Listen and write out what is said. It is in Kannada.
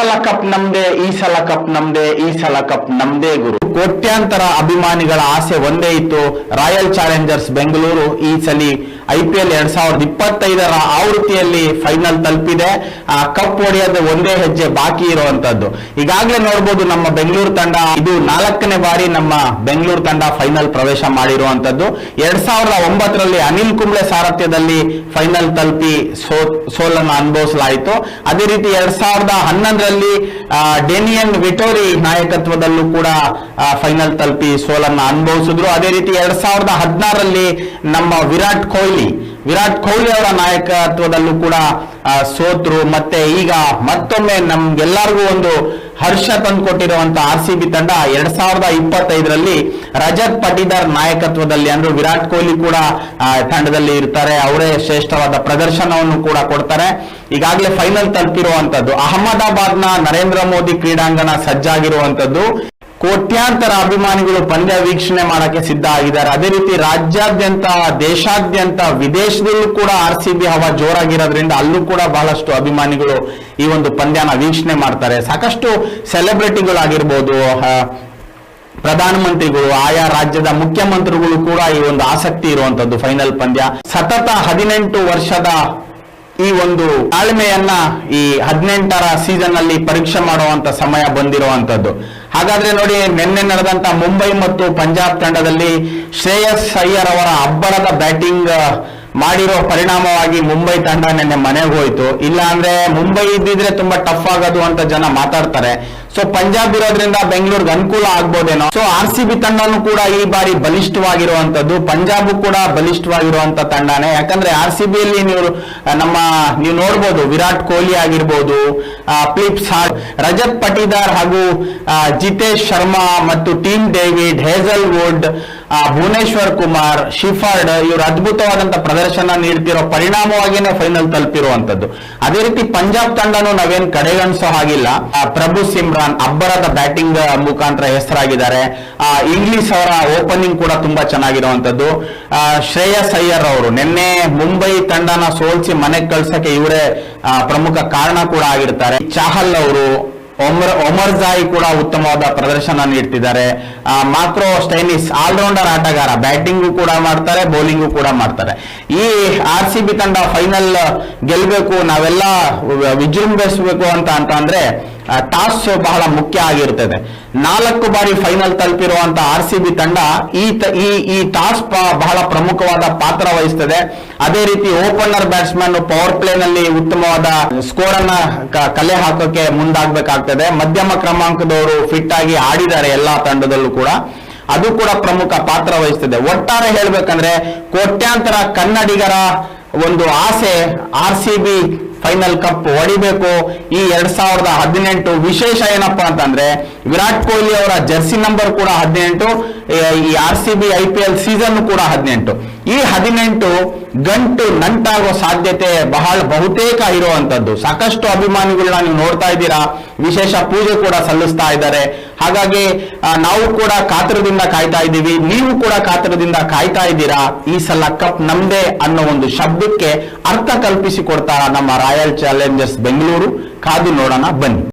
ಸಲ ಕಪ್ ನಮ್ದೆ, ಈ ಸಲ ಕಪ್ ನಮ್ದೆ, ಈ ಸಲ ಕಪ್ ನಮ್ದೇ ಗುರು. ಕೋಟ್ಯಾಂತರ ಅಭಿಮಾನಿಗಳ ಆಸೆ ಒಂದೇ ಇತ್ತು. ರಾಯಲ್ ಚಾಲೆಂಜರ್ಸ್ ಬೆಂಗಳೂರು ಈ ಸಲಿ ಐ ಪಿ ಎಲ್ ಎರಡ್ ಸಾವಿರದ ಇಪ್ಪತ್ತೈದರ ಆವೃತ್ತಿಯಲ್ಲಿ ಫೈನಲ್ ತಲುಪಿದೆ. ಆ ಕಪ್ ಹೊಡೆಯೋದು ಒಂದೇ ಹೆಜ್ಜೆ ಬಾಕಿ ಇರುವಂತದ್ದು. ಈಗಾಗಲೇ ನೋಡಬಹುದು ನಮ್ಮ ಬೆಂಗಳೂರು ತಂಡ ಇದು ನಾಲ್ಕನೇ ಬಾರಿ ನಮ್ಮ ಬೆಂಗಳೂರು ತಂಡ ಫೈನಲ್ ಪ್ರವೇಶ ಮಾಡಿರುವಂತದ್ದು. ಎರಡ್ ಸಾವಿರದ ಒಂಬತ್ತರಲ್ಲಿ ಅನಿಲ್ ಕುಂಬ್ಳೆ ಸಾರಥ್ಯದಲ್ಲಿ ಫೈನಲ್ ತಲುಪಿ ಸೋ, ಸೋಲನ್ನು ಅನುಭವಿಸಲಾಯಿತು. ಅದೇ ರೀತಿ ಎರಡ್ ಸಾವಿರದ ಹನ್ನೊಂದರಲ್ಲಿ ಡೆನಿಯನ್ ವಿಟೋರಿ ನಾಯಕತ್ವದಲ್ಲೂ ಕೂಡ ಫೈನಲ್ ತಲುಪಿ ಸೋಲನ್ನು ಅನುಭವಿಸಿದ್ರು. ಅದೇ ರೀತಿ ಎರಡ್ ಸಾವಿರದ ಹದಿನಾರರಲ್ಲಿ ನಮ್ಮ ವಿರಾಟ್ ಕೊಹ್ಲಿ ವಿರಾಟ್ ಕೊಹ್ಲಿ ಅವರ ನಾಯಕತ್ವದಲ್ಲೂ ಕೂಡ ಸೋತ್ರು. ಮತ್ತೆ ಈಗ ಮತ್ತೊಮ್ಮೆ ನಮ್ಗೆಲ್ಲರಿಗೂ ಒಂದು ಹರ್ಷ ತಂದುಕೊಟ್ಟಿರುವಂತ ಆರ್ ಸಿ ಬಿ ತಂಡ ಎರಡ್ ಸಾವಿರದ ಇಪ್ಪತ್ತೈದರಲ್ಲಿ ರಜತ್ ಪಟಿದಾರ್ ನಾಯಕತ್ವದಲ್ಲಿ, ಅಂದ್ರೆ ವಿರಾಟ್ ಕೊಹ್ಲಿ ಕೂಡ ತಂಡದಲ್ಲಿ ಇರ್ತಾರೆ. ಅವರೇ ಶ್ರೇಷ್ಠವಾದ ಪ್ರದರ್ಶನವನ್ನು ಕೂಡ ಕೊಡ್ತಾರೆ. ಈಗಾಗಲೇ ಫೈನಲ್ ತಲುಪಿರುವಂತದ್ದು ಅಹಮದಾಬಾದ್ನ ನರೇಂದ್ರ ಮೋದಿ ಕ್ರೀಡಾಂಗಣ ಸಜ್ಜಾಗಿರುವಂತದ್ದು. ಕೋಟ್ಯಾಂತರ ಅಭಿಮಾನಿಗಳು ಪಂದ್ಯ ವೀಕ್ಷಣೆ ಮಾಡಕ್ಕೆ ಸಿದ್ಧ ಆಗಿದ್ದಾರೆ. ಅದೇ ರೀತಿ ರಾಜ್ಯಾದ್ಯಂತ, ದೇಶಾದ್ಯಂತ, ವಿದೇಶದಲ್ಲೂ ಕೂಡ ಆರ್ ಸಿ ಬಿ ಹವಾ ಜೋರಾಗಿರೋದ್ರಿಂದ ಅಲ್ಲೂ ಕೂಡ ಬಹಳಷ್ಟು ಅಭಿಮಾನಿಗಳು ಈ ಒಂದು ಪಂದ್ಯನ ವೀಕ್ಷಣೆ ಮಾಡ್ತಾರೆ. ಸಾಕಷ್ಟು ಸೆಲೆಬ್ರಿಟಿಗಳಾಗಿರ್ಬೋದು ಪ್ರಧಾನಮಂತ್ರಿಗಳು, ಆಯಾ ರಾಜ್ಯದ ಮುಖ್ಯಮಂತ್ರಿಗಳು ಕೂಡ ಈ ಒಂದು ಆಸಕ್ತಿ ಇರುವಂತದ್ದು ಫೈನಲ್ ಪಂದ್ಯ. ಸತತ ಹದಿನೆಂಟು ವರ್ಷದ ಈ ಒಂದು ತಾಳ್ಮೆಯನ್ನ ಈ ಹದಿನೆಂಟರ ಸೀಸನ್ ಅಲ್ಲಿ ಪರೀಕ್ಷೆ ಮಾಡುವಂತ ಸಮಯ ಬಂದಿರುವಂತದ್ದು. ಹಾಗಾದ್ರೆ ನೋಡಿ, ನಿನ್ನೆ ನಡೆದಂತ ಮುಂಬೈ ಮತ್ತು ಪಂಜಾಬ್ ತಂಡದಲ್ಲಿ ಶ್ರೇಯಸ್ ಅಯ್ಯರ್ ಅವರ ಅಬ್ಬರದ ಬ್ಯಾಟಿಂಗ್ ಮಾಡಿರೋ ಪರಿಣಾಮವಾಗಿ ಮುಂಬೈ ತಂಡ ನಿನ್ನೆ ಮನೆಗೆ ಹೋಯ್ತು. ಇಲ್ಲ ಅಂದ್ರೆ ಮುಂಬೈ ಇದ್ದಿದ್ರೆ ತುಂಬಾ ಟಫ್ ಆಗೋದು ಅಂತ ಜನ ಮಾತಾಡ್ತಾರೆ. ಸೊ ಪಂಜಾಬ್ ಇರೋದ್ರಿಂದ ಬೆಂಗಳೂರಿಗೆ ಅನುಕೂಲ ಆಗ್ಬೋದೇನೋ? ಸೊ ಆರ್ ಸಿ ಬಿ ತಂಡನೂ ಕೂಡ ಈ ಬಾರಿ ಬಲಿಷ್ಠವಾಗಿರುವಂತದ್ದು ಪಂಜಾಬ್ ಕೂಡ ಬಲಿಷ್ಠವಾಗಿರುವಂತ ತಂಡನೇ. ಯಾಕಂದ್ರೆ ಆರ್ ಸಿ ಬಿಯಲ್ಲಿ ನೀವು ನಮ್ಮ, ನೀವು ನೋಡ್ಬೋದು, ವಿರಾಟ್ ಕೊಹ್ಲಿ ಆಗಿರ್ಬೋದು ಫ್ಲಿಪ್ಸ್ ರಜತ್ ಪಟಿದಾರ್ ಹಾಗೂ ಜಿತೇಶ್ ಶರ್ಮಾ ಮತ್ತು Tim David Hazlewood Bhuvneshwar Kumar, Shepherd, ಇವರು ಅದ್ಭುತವಾದಂತ ಪ್ರದರ್ಶನ ನೀಡ್ತಿರೋ ಪರಿಣಾಮವಾಗಿನೇ ಫೈನಲ್ ತಲುಪಿರುವಂತದ್ದು ಅದೇ ರೀತಿ ಪಂಜಾಬ್ ತಂಡನು ನಾವೇನ್ ಕಡೆಗಣಿಸೋ ಹಾಗಿಲ್ಲ. ಪ್ರಭು ಪ್ರಭು ಸಿಮ್ರಾನ್ ಅಬ್ಬರದ ಬ್ಯಾಟಿಂಗ್ ಮುಖಾಂತರ ಹೆಸರಾಗಿದ್ದಾರೆ. ಇಂಗ್ಲಿಷ್ ಅವರ ಓಪನಿಂಗ್ ಕೂಡ ತುಂಬಾ ಚೆನ್ನಾಗಿರುವಂತದ್ದು. ಶ್ರೇಯಸ್ ಅಯ್ಯರ್ ಅವರು ನಿನ್ನೆ ಮುಂಬೈ ತಂಡನ ಸೋಲ್ಸಿ ಮನೆಗೆ ಕಳ್ಸಕ್ಕೆ ಇವರೇ ಪ್ರಮುಖ ಕಾರಣ ಕೂಡ ಆಗಿರ್ತಾರೆ. ಚಾಹಲ್ ಅವರು ಒಮರ್ ಒಮರ್ ಜಾಯಿ ಕೂಡ ಉತ್ತಮವಾದ ಪ್ರದರ್ಶನ ನೀಡ್ತಿದ್ದಾರೆ. ಮಾಕ್ರೋ ಸ್ಟೈನಿಸ್ ಆಲ್ರೌಂಡರ್ ಆಟಗಾರ. ಬ್ಯಾಟಿಂಗು ಕೂಡ ಮಾಡ್ತಾರೆ ಬೌಲಿಂಗು ಕೂಡ ಮಾಡ್ತಾರೆ. ಈ ಆರ್ ಸಿ ಬಿ ತಂಡ ಫೈನಲ್ ಗೆಲ್ಲಬೇಕು ನಾವೆಲ್ಲ ವಿಜೃಂಭಿಸಬೇಕು ಅಂತ ಅಂತ ಅಂದ್ರೆ ಟಾಸ್ ಬಹಳ ಮುಖ್ಯ ಆಗಿರ್ತದೆ. ನಾಲ್ಕು ಬಾರಿ ಫೈನಲ್ ತಲುಪಿರುವಂತ ಆರ್ ಸಿ ಬಿ ತಂಡ ಈ ಈ ಟಾಸ್ ಬಹಳ ಪ್ರಮುಖವಾದ ಪಾತ್ರ ವಹಿಸ್ತದೆ. ಅದೇ ರೀತಿ ಓಪನರ್ ಬ್ಯಾಟ್ಸ್ಮನ್ ಪವರ್ ಪ್ಲೇ ನಲ್ಲಿ ಉತ್ತಮವಾದ ಸ್ಕೋರ್ ಅನ್ನ ಕಲೆ ಹಾಕೋಕೆ ಮುಂದಾಗಬೇಕಾಗ್ತದೆ. ಮಧ್ಯಮ ಕ್ರಮಾಂಕದವರು ಫಿಟ್ ಆಗಿ ಆಡಿದ್ದಾರೆ ಎಲ್ಲಾ ತಂಡದಲ್ಲೂ ಕೂಡ ಅದು ಕೂಡ ಪ್ರಮುಖ ಪಾತ್ರ ವಹಿಸ್ತದೆ. ಒಟ್ಟಾರೆ ಹೇಳ್ಬೇಕಂದ್ರೆ ಕೋಟ್ಯಾಂತರ ಕನ್ನಡಿಗರ ಒಂದು ಆಸೆ ಆರ್ ಫೈನಲ್ ಕಪ್ ಹೊಡಿಬೇಕು. ಈ ಎರಡ್ ಸಾವಿರದ ಹದಿನೆಂಟು ವಿಶೇಷ ಏನಪ್ಪಾ ಅಂತಂದ್ರೆ ವಿರಾಟ್ ಕೊಹ್ಲಿ ಅವರ ಜರ್ಸಿ ನಂಬರ್ ಕೂಡ ಹದಿನೆಂಟು, ಈ R C B I P L season ಕೂಡ ಹದಿನೆಂಟು. ಈ ಹದಿನೆಂಟು ಗಂಟು ನಂಟಾಗೋ ಸಾಧ್ಯತೆ ಬಹಳ ಬಹುತೇಕ ಇರುವಂತದ್ದು. ಸಾಕಷ್ಟು ಅಭಿಮಾನಿಗಳನ್ನ ನೀವು ನೋಡ್ತಾ ಇದ್ದೀರಾ. ವಿಶೇಷ ಪೂಜೆ ಕೂಡ ಸಲ್ಲಿಸ್ತಾ ಇದ್ದಾರೆ. ಹಾಗಾಗಿ ನಾವು ಕೂಡ ಕಾತರದಿಂದ ಕಾಯ್ತಾ ಇದ್ದೀವಿ. ನೀವು ಕೂಡ ಕಾತರದಿಂದ ಕಾಯ್ತಾ ಇದ್ದೀರಾ? ಈ ಸಲ ಕಪ್ ನಮ್ದೇ ಅನ್ನೋ ಒಂದು ಶಬ್ದಕ್ಕೆ ಅರ್ಥ ಕಲ್ಪಿಸಿ ಕೊಡ್ತಾ ನಮ್ಮ ರಾಯಲ್ ಚಾಲೆಂಜರ್ಸ್ ಬೆಂಗಳೂರು? ಕಾದು ನೋಡೋಣ, ಬನ್ನಿ.